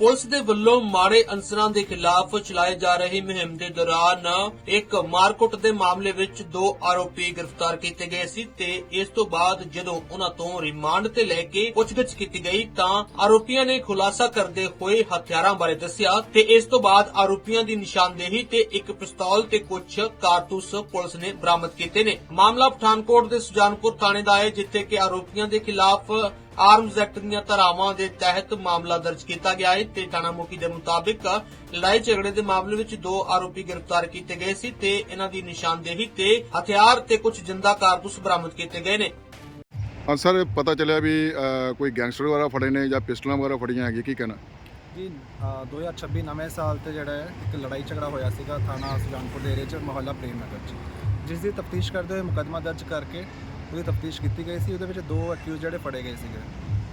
Police ਦੇ ਵੱਲੋਂ ਮਾੜੇ ਅਨਸਰਾਂ ਦੇ ਖਿਲਾਫ ਚਲਾਏ ਜਾ ਰਹੀ ਮੁਹਿੰਮ ਦੇ ਦੌਰਾਨ ਇੱਕ ਮਾਰਕੁੱਟ ਦੇ ਮਾਮਲੇ ਵਿੱਚ ਦੋ ਆਰੋਪੀ ਗ੍ਰਿਫਤਾਰ ਕੀਤੇ ਗਏ ਸੀ ਤੇ ਇਸ ਤੋਂ ਬਾਅਦ ਜਦੋਂ ਉਹਨਾਂ ਤੋਂ ਰਿਮਾਂਡ ਤੇ ਲੈ ਕੇ ਪੁੱਛਗਿੱਛ ਕੀਤੀ ਗਈ ਤਾਂ ਆਰੋਪੀਆਂ ਨੇ ਖੁਲਾਸਾ ਕਰਦੇ ਹੋਏ ਹਥਿਆਰਾਂ ਬਾਰੇ ਦੱਸਿਆ ਤੇ ਇਸ ਤੋਂ ਬਾਅਦ ਆਰੋਪੀਆਂ ਦੀ ਨਿਸ਼ਾਨਦੇਹੀ ਤੇ ਇੱਕ ਪਿਸਤੌਲ ਤੇ ਕੁਝ ਕਾਰਤੂਸ ਪੁਲਿਸ ਨੇ ਬਰਾਮਦ ਕੀਤੇ ਨੇ। ਮਾਮਲਾ ਪਠਾਨਕੋਟ ਦੇ ਸੁਜਾਨਪੁਰ ਥਾਣੇ ਦਾ ਹੈ, ਜਿੱਥੇ ਕਿ ਆਰੋਪੀਆਂ ਦੇ ਖਿਲਾਫ ਆਰਮਜ਼ ਐਕਟ ਦੀਆਂ ਧਾਰਾਵਾਂ ਦੇ ਤਹਿਤ ਮਾਮਲਾ ਦਰਜ ਕੀਤਾ ਗਿਆ ਹੈ ਤੇ ਥਾਣਾ ਮੁਖੀ ਦੇ ਮੁਤਾਬਿਕ ਲੜਾਈ ਝਗੜੇ ਦੇ ਮਾਮਲੇ ਵਿੱਚ ਦੋ ਆਰੋਪੀ ਗ੍ਰਿਫਤਾਰ ਕੀਤੇ ਗਏ ਸੀ ਤੇ ਇਹਨਾਂ ਦੀ ਨਿਸ਼ਾਨਦੇਹੀ ਤੇ ਹਥਿਆਰ ਤੇ ਕੁਝ ਜਿੰਦਾ ਕਾਰਤੂਸ ਬਰਾਮਦ ਕੀਤੇ ਗਏ ਨੇ। ਹਾਂ ਸਰ ਪਤਾ ਚੱਲਿਆ ਵੀ ਅ, ਕੋਈ ਗੈਂਗਸਟਰ ਵਗੈਰਾ ਫੜੇ ਨੇ ਜਾਂ ਪਿਸਟਲਾਂ ਵਗੈਰਾ ਫੜੀਆਂ ਹੈਗੀ ਕੀ ਕਹਿਣਾ? ਜੀ ਅ, 2026 ਨਵੇਂ ਸਾਲ ਤੇ ਜਿਹੜਾ ਹੈ ਇੱਕ ਲੜਾਈ ਝਗੜਾ ਹੋਇਆ ਸੀਗਾ ਥਾਣਾ ਸੁਜਾਨਪੁਰ ਦੇ ਏਰੀਏ 'ਚ ਮੁਹੱਲਾ ਪ੍ਰੇਮ ਨਗਰ 'ਚ। ਜਿਸ ਦੀ ਤਫਤੀਸ਼ ਕਰਦੇ ਹੋਏ ਮੁਕੱਦਮਾ ਦਰਜ ਕਰਕੇ ਉਹਦੀ ਤਫਤੀਸ਼ ਕੀਤੀ ਗਈ ਸੀ, ਉਹਦੇ ਵਿੱਚ ਦੋ ਅਕਿਊਜ਼ ਜਿਹੜੇ ਫੜੇ ਗਏ ਸੀਗੇ।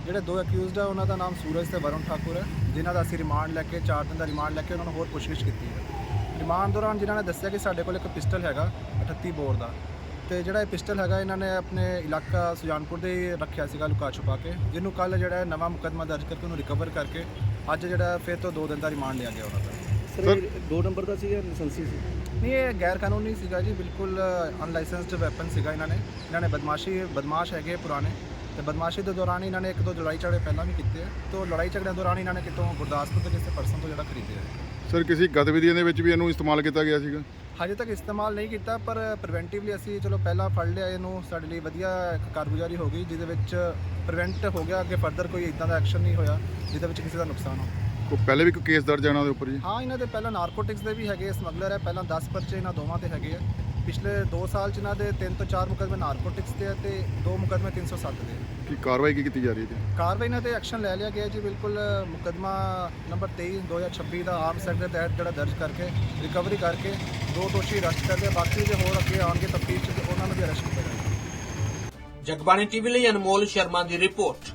ਜਿਹੜੇ ਦੋ ਅਕਿਊਜ਼ਡ ਆ, ਉਹਨਾਂ ਦਾ ਨਾਮ ਸੂਰਜ ਤੇ ਵਰੁਣ ਠਾਕੁਰ ਹੈ ਜਿਨ੍ਹਾਂ ਦਾ ਅਸੀਂ ਰਿਮਾਂਡ ਲੈ ਕੇ 4 ਦਿਨ ਦਾ ਰਿਮਾਂਡ ਲੈ ਕੇ ਉਹਨਾਂ ਨੂੰ ਹੋਰ ਪੁੱਛਗਿੱਛ ਕੀਤੀ ਹੈ ਰਿਮਾਂਡ ਦੌਰਾਨ ਜਿਨ੍ਹਾਂ ਨੇ ਦੱਸਿਆ ਕਿ ਸਾਡੇ ਕੋਲ ਇੱਕ ਪਿਸਟਲ ਹੈਗਾ 38 ਬੋਰ ਦਾ। ਤੇ ਜਿਹੜਾ ਇਹ ਪਿਸਟਲ ਹੈਗਾ, ਇਹਨਾਂ ਨੇ ਆਪਣੇ ਇਲਾਕਾ ਸੁਜਾਨਪੁਰ ਦੇ ਹੀ ਰੱਖਿਆ ਸੀਗਾ, ਲੁਕਾ ਛੁਪਾ ਕੇ, ਜਿਹਨੂੰ ਕੱਲ ਜਿਹੜਾ ਨਵਾਂ ਮੁਕੱਦਮਾ ਦਰਜ ਕਰਕੇ ਉਹਨੂੰ ਰਿਕਵਰ ਕਰਕੇ, ਅੱਜ ਜਿਹੜਾ ਫਿਰ ਤੋਂ 2 ਦਿਨ ਦਾ ਰਿਮਾਂਡ ਲਿਆ ਗਿਆ ਉਹਨਾਂ ਦਾ। ਸਰ ਦੋ ਨੰਬਰ ਦਾ ਸੀ ਜਾਂ ਲਾਇਸੈਂਸੀ ਸੀ? ਨਹੀਂ ਇਹ ਗੈਰ ਕਾਨੂੰਨੀ ਸੀਗਾ ਜੀ ਬਿਲਕੁਲ ਅਨਲਾਇਸੈਂਸਡ ਵੈਪਨ ਸੀਗਾ ਇਹਨਾਂ ਨੇ। ਇਹਨਾਂ ਨੇ ਬਦਮਾਸ਼ੀ ਬਦਮਾਸ਼ ਹੈਗੇ ਪੁਰਾਣੇ। ਤੇ ਬਦਮਾਸ਼ੀ ਦੇ ਦੌਰਾਨ ਇਹਨਾਂ ਨੇ ਇੱਕ ਦੋ ਲੜਾਈ ਝਗੜੇ ਪਹਿਲਾਂ ਵੀ ਕੀਤੇ ਆ। ਤੋਂ ਲੜਾਈ ਝਗੜਿਆਂ ਦੌਰਾਨ ਇਹਨਾਂ ਨੇ ਕਿਤੋਂ ਗੁਰਦਾਸਪੁਰ ਤੋਂ ਕਿਸੇ ਪਰਸਨ ਤੋਂ ਜਿਹੜਾ ਖਰੀਦਿਆ ਹੈ ਸਰ ਕਿਸੇ ਗਤੀਵਿਧੀਆਂ ਦੇ ਵਿੱਚ ਵੀ ਇਹਨੂੰ ਇਸਤੇਮਾਲ ਕੀਤਾ ਗਿਆ ਸੀਗਾ? ਹਜੇ ਤੱਕ ਇਸਤੇਮਾਲ ਨਹੀਂ ਕੀਤਾ ਪਰ ਪ੍ਰੀਵੈਂਟਿਵਲੀ ਅਸੀਂ ਚਲੋ ਪਹਿਲਾਂ ਫੜ ਲਿਆ ਇਹਨੂੰ। ਸਾਡੇ ਲਈ ਵਧੀਆ ਇੱਕ ਕਾਰਗੁਜ਼ਾਰੀ ਹੋ ਗਈ ਜਿਹਦੇ ਵਿੱਚ ਪ੍ਰੀਵੈਂਟ ਹੋ ਗਿਆ ਅੱਗੇ ਫਰਦਰ ਕੋਈ ਇਦਾਂ ਦਾ ਐਕਸ਼ਨ ਨਹੀਂ ਹੋਇਆ ਜਿਹਦੇ ਵਿੱਚ ਕਿਸੇ ਦਾ ਨੁਕਸਾਨ ਹੋ ਕੋਈ ਪਹਿਲੇ ਵੀ ਕੋਈ ਕੇਸ ਦਰਜ ਹੈ ਇਹਨਾਂ ਦੇ ਉੱਪਰ ਜੀ ਹਾਂ ਇਹਨਾਂ ਦੇ ਪਹਿਲਾਂ ਨਾਰਕੋਟਿਕਸ ਦੇ ਵੀ ਹੈਗੇ ਸਮਗਲਰ ਹੈ ਪਹਿਲਾਂ 10 ਪਰਚੇ ਇਹਨਾਂ ਦੋਵਾਂ ਤੇ ਹੈਗੇ ਆ ਪਿਛਲੇ 2 ਸਾਲ ਚ ਇਹਨਾਂ ਦੇ 3 ਤੋਂ 4 ਮੁਕੱਦਮੇ ਨਾਰਕੋਟਿਕਸ ਤੇ ਆ ਤੇ 2 ਮੁਕੱਦਮੇ 307 ਦੇ ਆ। ਕੀ ਕਾਰਵਾਈ ਕੀ ਕੀਤੀ ਜਾ ਰਹੀ ਹੈ ਜੀ ਕਾਰਵਾਈ ਨਾਲ ਤੇ ਐਕਸ਼ਨ ਲੈ ਲਿਆ ਗਿਆ ਜੀ ਬਿਲਕੁਲ ਮੁਕੱਦਮਾ ਨੰਬਰ 23 2026 ਦਾ ਆਰਮਸ ਐਕਟ ਦੇ ਤਹਿਤ ਜਿਹੜਾ ਦਰਜ ਕਰਕੇ ਰਿਕਵਰੀ ਕਰਕੇ ਦੋ ਦੋਸ਼ੀ ਅਰੈਸਟ ਕਰਦੇ ਆ। ਬਾਕੀ ਜੇ ਹੋਰ ਅੱਗੇ ਆਉਣਗੇ ਤਫਤੀਸ਼ ਚ ਉਹਨਾਂ ਨੂੰ ਵੀ ਅਰੈਸਟ ਕੀਤਾ ਜਾਏਗਾ ਜਗਬਾਣੀ ਟੀਵੀ ਲਈ ਅਨਮੋਲ ਸ਼ਰਮਾ ਦੀ ਰਿਪੋਰਟ